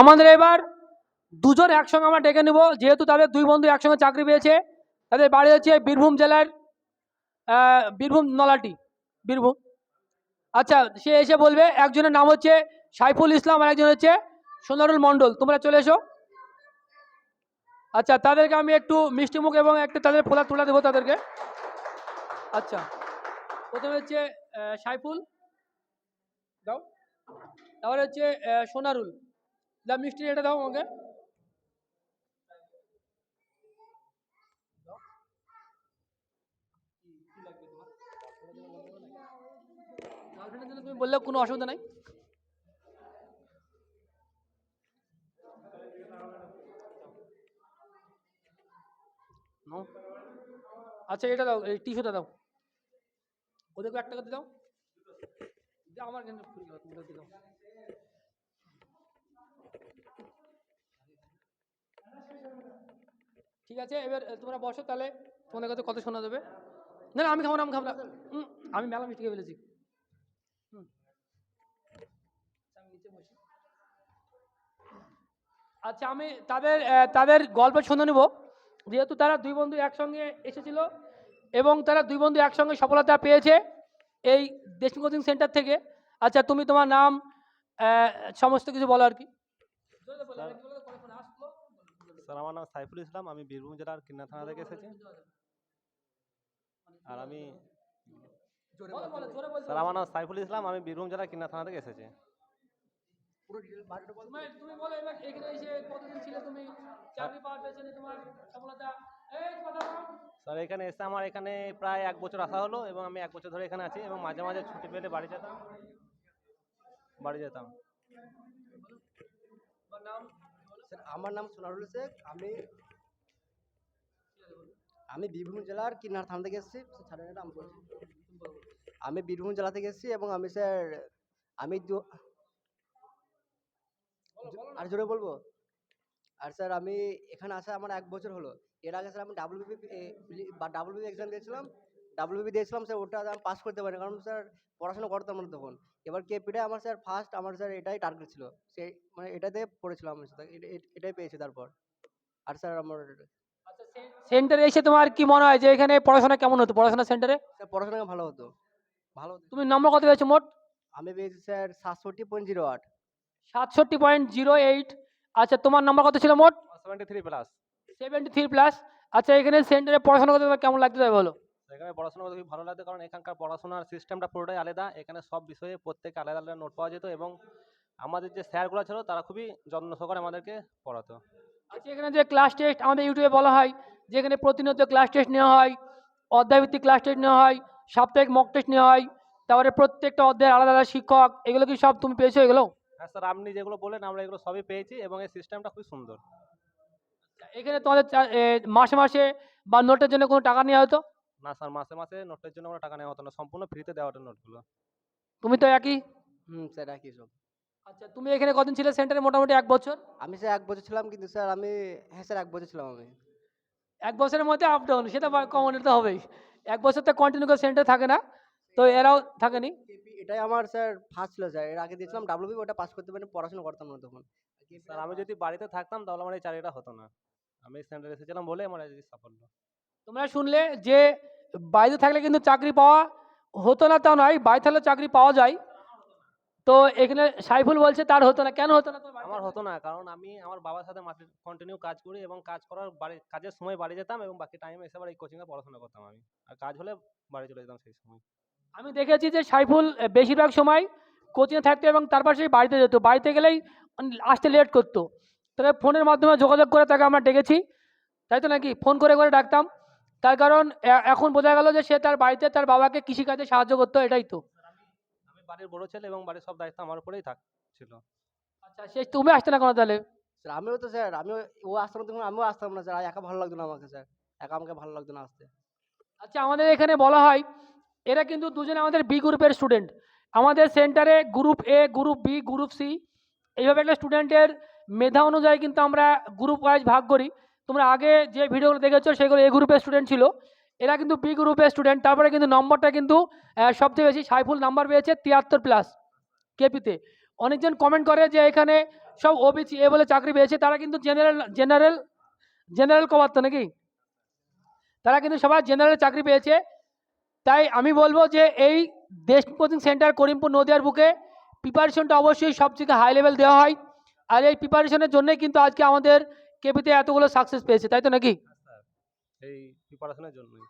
আমাদের এবার দুজন একসঙ্গে আমরা ডেকে নেব। যেহেতু তাদের দুই বন্ধু একসঙ্গে চাকরি পেয়েছে, তাদের বাড়ি হচ্ছে বীরভূম জেলার বীরভূম নলাটি, বীরভূম। আচ্ছা সে এসে বলবে, একজনের নাম হচ্ছে সাইফুল ইসলাম আর একজন হচ্ছে সোনারুল মণ্ডল। তোমরা চলে এসো। আচ্ছা তাদেরকে আমি একটু মিষ্টি মুখ এবং একটা তাদের ফোলা তুলে দেবো তাদেরকে। আচ্ছা প্রথমে হচ্ছে সাইফুল, দাও। তারপরে হচ্ছে সোনারুল। দা মিষ্টি এটা দাও আমাকে গার্লফ্রেন্ডের জন্য তুমি বললে কোনো অসুবিধা নাই। আচ্ছা এটা দাও এই টিস্যুটা দাও। ওদেরকে একটা করে দাও। দাও, আমার কিন্তু ঠিক আছে? এবার তোমরা বসো তাহলে। তোমাদের কাছে কত শোনা দেবে না আমি খাব না, আমি খাব না। আমি মেলা মিষ্টি খেয়ে ফেলেছি। আচ্ছা আমি তাদের তাদের গল্প শুনে নেব। যেহেতু তারা দুই বন্ধু একসঙ্গে এসেছিল এবং তারা দুই বন্ধু একসঙ্গে সফলতা পেয়েছে এই দেশিং কোচিং সেন্টার থেকে। আচ্ছা তুমি তোমার নাম সমস্ত কিছু বলো আর কি। স্যার আমার নাম সাইফুল ইসলাম আমি বীরভূম জেলার কিন্না থানা থেকে এসেছি। আর আমি স্যার আমার নাম সাইফুল ইসলাম আমি বীরভূম জেলার কিন্না থানা থেকে এসেছি। তুমি- তুমি বলো এবার এখানে এসে কতদিন ছিলে তুমি? চাকরি পাওয়ার পেছনে তোমার সফলতা? এই কথা বলো। স্যার এখানে এসে আমার এখানে প্রায় এক বছর আসা হলো এবং আমি এক বছর ধরে এখানে আছি এবং মাঝে মাঝে ছুটি পেলে বাড়ি যেতাম। বাড়ি যেতাম। নাম? স্যার আমার নাম সোনারুল শেখ আমি আমি বীরভূম জেলার কিন্নার থানা থেকে এসেছি। আমি বলছি। আমি বীরভূম জেলা থেকে এসেছি এবং আমি স্যার, আমি দু আর জোরে বলব? আর স্যার, আমি এখানে আসা আমার এক বছর হলো। এর আগে স্যার আমি ডাব্লিউবি বা ডাব্লিউবি এক্সাম দিয়েছিলাম। ডাব্লিউবি দিয়েছিলাম স্যার ওটা আমি পাস করতে পারিনি। কারণ স্যার পড়াশোনা করতাম না তখন। এবার কে কেপিটা আমার স্যার ফার্স্ট আমার স্যার এটাই টার্গেট ছিল। সে মানে এটাতে পড়েছিলাম আমি এটাই পেয়েছি তারপর। আর স্যার আমার আচ্ছা সেন্টারে এসে তোমার কি মনে হয় যে এখানে পড়াশোনা কেমন হতো পড়াশোনা সেন্টারে স্যার পড়াশোনা ভালো হতো? ভালো হতো। তুমি নম্বর কত পেয়েছ মোট? আমি পেয়েছি স্যার সাতষট্টি পয়েন্ট জিরো আট সাতষট্টি পয়েন্ট জিরো এইট আচ্ছা তোমার নম্বর কত ছিল মোট? Seventy three plus seventy three plus আচ্ছা এখানে সেন্টারে পড়াশোনা করতে তোমার কেমন লাগতে তাই বলো? এখানে পড়াশোনা করতে খুব ভালো লাগতো কারণ এখানকার পড়াশোনার সিস্টেমটা পুরোটাই আলাদা। এখানে সব বিষয়ে প্রত্যেকে আলাদা আলাদা নোট পাওয়া যেত এবং আমাদের যে স্যারগুলো ছিল তারা খুবই যত্ন সহকারে আমাদেরকে পড়াতো। আচ্ছা এখানে যে ক্লাস টেস্ট আমাদের ইউটিউবে বলা হয় যে এখানে প্রতিনিয়ত ক্লাস টেস্ট নেওয়া হয় অধ্যায়ভিত্তিক ক্লাস টেস্ট নেওয়া হয় সাপ্তাহিক মক টেস্ট নেওয়া হয় তারপরে প্রত্যেকটা অধ্যায়ের আলাদা আলাদা শিক্ষক এগুলো কি সব তুমি পেয়েছ এগুলো? হ্যাঁ স্যার আপনি যেগুলো বললেন আমরা এগুলো সবই পেয়েছি এবং এই সিস্টেমটা খুব সুন্দর। এখানে তোমাদের মাসে মাসে বা নোটের জন্য কোনো টাকা নেওয়া হতো? না স্যার মাসে মাসে নোটের জন্য কোনো টাকা নেওয়া হতো না সম্পূর্ণ ফ্রিতে দেওয়া হতো নোটগুলো তুমি তো একই? হুম স্যার একই সব। আচ্ছা তুমি এখানে কদিন ছিলে? সেন্টারে মোটামুটি এক বছর? আমি স্যার এক বছর ছিলাম কিন্তু স্যার আমি হ্যাঁ স্যার এক বছর ছিলাম আমি। এক বছরের মধ্যে আপ ডাউন সেটা কমন তো হবেই। এক বছর তো কন্টিনিউ করে সেন্টার থাকে না তো এরাও থাকেনি? কেপি এটাই আমার স্যার ফার্স্ট ছিল স্যার। এর আগে দিয়েছিলাম ডাব্লিউবি ওটা পাস করতে পারিনি পড়াশোনা করতাম না তখন। স্যার আমি যদি বাড়িতে থাকতাম তাহলে আমার এই চাকরিটা হতো না। আমি সেন্টারে এসেছিলাম বলে আমার এই সাফল্য তোমরা শুনলে যে বাইরে থাকলে কিন্তু চাকরি পাওয়া হতো না তা নয় বাইরে থাকলে চাকরি পাওয়া যায়। তো এখানে সাইফুল বলছে তার হতো না কেন হতো না আমার হতো না কারণ আমি আমার বাবার সাথে মাঠে কন্টিনিউ কাজ করি এবং কাজ করার বাড়ি কাজের সময় বাড়ি যেতাম এবং বাকি টাইমে এসে আবার এই কোচিংয়ে পড়াশোনা করতাম আমি। আর কাজ হলে বাড়ি চলে যেতাম সেই সময়। আমি দেখেছি যে সাইফুল বেশিরভাগ সময় কোচিংয়ে থাকতো এবং তারপর সেই বাড়িতে যেত। বাড়িতে গেলেই আসতে লেট করতো। তাহলে ফোনের মাধ্যমে যোগাযোগ করে তাকে আমরা ডেকেছি। তাই তো নাকি? ফোন করে করে ডাকতাম। তার কারণ এখন বোঝা গেল যে সে তার বাড়িতে তার বাবাকে কৃষিকাজে সাহায্য করতো এটাই তো। আমি বাড়ির বড় ছেলে এবং বাড়ির সব দায়িত্ব আমার উপরেই থাকছিল আচ্ছা সে তুমি আসতে না কোনো তাহলে? স্যার আমিও তো স্যার আমিও ও আসতাম তখন আমিও আসতাম না স্যার একা ভালো লাগতো না আমাকে স্যার। একা আমাকে ভালো লাগতো না আসতে। আচ্ছা আমাদের এখানে বলা হয় এরা কিন্তু দুজনে আমাদের বি গ্রুপের স্টুডেন্ট আমাদের সেন্টারে group A group B group C এইভাবে একটা স্টুডেন্টের মেধা অনুযায়ী কিন্তু আমরা গ্রুপ ওয়াইজ ভাগ করি। তোমরা আগে যে ভিডিওগুলো দেখেছ সেগুলো এ গ্রুপের স্টুডেন্ট ছিল। এরা কিন্তু বি গ্রুপের স্টুডেন্ট তারপরে কিন্তু নম্বরটা কিন্তু সবচেয়ে বেশি সাইফুল নাম্বার পেয়েছে তিয়াত্তর প্লাস কেপিতে অনেকজন কমেন্ট করে যে এখানে সব ওবিসি এ বলে চাকরি পেয়েছে, তারা কিন্তু জেনারেল জেনারেল জেনারেল কমার তো নাকি? তারা কিন্তু সবাই জেনারেল চাকরি পেয়েছে। তাই আমি বলব যে এই দেশ কোচিং সেন্টার করিমপুর নদিয়ার বুকে প্রিপারেশনটা অবশ্যই সব থেকে হাই লেভেল দেওয়া হয়। আর এই প্রিপারেশনের জন্যই কিন্তু আজকে আমাদের কেপিতে এতগুলো সাকসেস পেয়েছে তাই তো নাকি? এই প্রিপারেশনের জন্যই।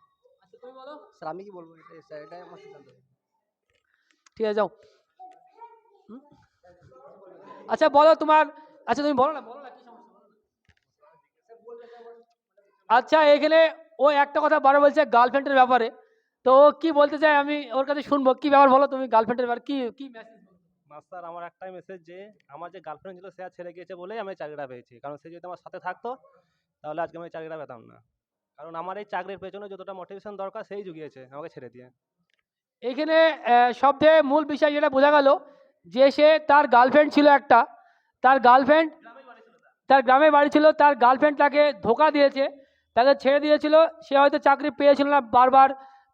স্যার আমি কি বলব? স্যার এটাই আমার সিদ্ধান্ত। ঠিক আছে যাও। আচ্ছা বলো তোমার আচ্ছা তুমি বলো না বলো না কি সমস্যা? আচ্ছা এখানে ও একটা কথা বারো বলছে গার্লফ্রেন্ডের ব্যাপারে। তো ও কি বলতে চাই আমি ওর কাছে শুনব। কি ব্যাপার বলো তুমি গার্লফ্রেন্ডের ব্যাপারে? কি কি মেসেজ মাস্টার, আমার একটাই মেসেজ যে, আমার যে গার্লফ্রেন্ড ছিল, সে আর ছেড়ে গিয়েছে বলেই আমি চাকরিটা পেয়েছি। কারণ সে যদি আমার সাথে থাকতো, তাহলে আজকে আমি চাকরিটা পেতাম না। কারণ আমার এই চাকরির পেছনে যতটা মোটিভেশন দরকার, সেই জুগিয়েছে, আমাকে ছেড়ে দিয়ে। এইখানে সবথেকে মূল বিষয় যেটা বোঝা গেল, যে সে তার গার্লফ্রেন্ড ছিল একটা। তার গার্লফ্রেন্ড তার গ্রামে বাড়ি ছিল, তার গার্লফ্রেন্ড তাকে ধোকা দিয়েছে। তাকে ছেড়ে দিয়েছিল, সে হয়তো চাকরি পেয়েছিল না বারবার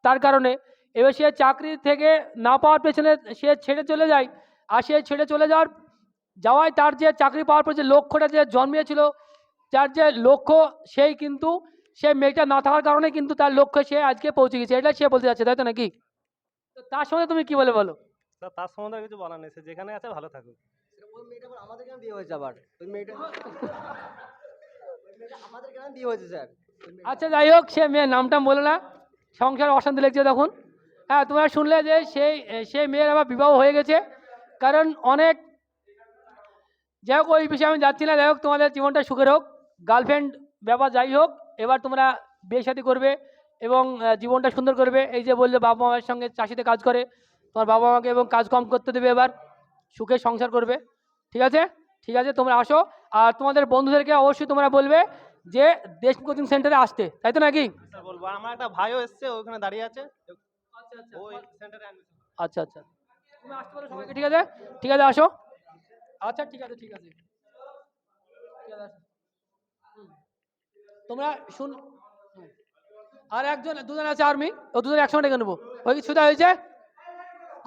তার কারণে। এবার সে চাকরি থেকে না পাওয়ার পেছনে সে ছেড়ে চলে যায় আর সে ছেড়ে চলে যাওয়ার যাওয়ায় তার যে চাকরি পাওয়ার পর যে লক্ষ্যটা যে জন্মিয়েছিল যার যে লক্ষ্য সেই কিন্তু সে মেয়েটা না থাকার কারণে কিন্তু তার লক্ষ্য সে আজকে পৌঁছে গেছে। এটা সে বলতে যাচ্ছে তাই তো নাকি? তো তার সঙ্গে তুমি কি বলে বলো? তার সম্বন্ধে কিছু বলার নেই যেখানে আছে ভালো থাকুক। ওই মেয়েটা আবার আমাদের কেন বিয়ে হয়েছে আবার? ওই মেয়েটা আমাদের কেন বিয়ে হয়েছে স্যার? আচ্ছা যাই হোক সে মেয়ের নামটা বলো না। সংসার অশান্তি লেগছে তখন হ্যাঁ তোমরা শুনলে যে সেই সেই মেয়ের আবার বিবাহ হয়ে গেছে। কারণ অনেক যাই হোক ওই বিষয়ে আমি যাচ্ছি না। যাই হোক তোমাদের জীবনটা সুখের হোক গার্লফ্রেন্ড ব্যাপার যাই হোক এবার তোমরা বিয়ে শাদী করবে এবং জীবনটা সুন্দর করবে। এই যে বললে বাবা মায়ের সঙ্গে চাষিতে কাজ করে তোমার বাবা মাকে এবং কাজ কম করতে দেবে এবার সুখে সংসার করবে। ঠিক আছে? ঠিক আছে তোমরা আসো। আর তোমাদের বন্ধুদেরকে অবশ্যই তোমরা বলবে যে দেশ কোচিং সেন্টারে আসতে তাই তো নাকি? বলব। আমার একটা ভাইও এসছে ওখানে দাঁড়িয়ে আছে। আচ্ছা আচ্ছা। তুমি আসতে পারো সবাইকে, ঠিক আছে? ঠিক আছে, আসো। আচ্ছা ঠিক আছে ঠিক আছে। তোমরা শুন আর একজন, দুজন আছে আর্মি ও দুজন একসঙ্গে ডেকে নেব। ওই কি সুবিধা হয়েছে?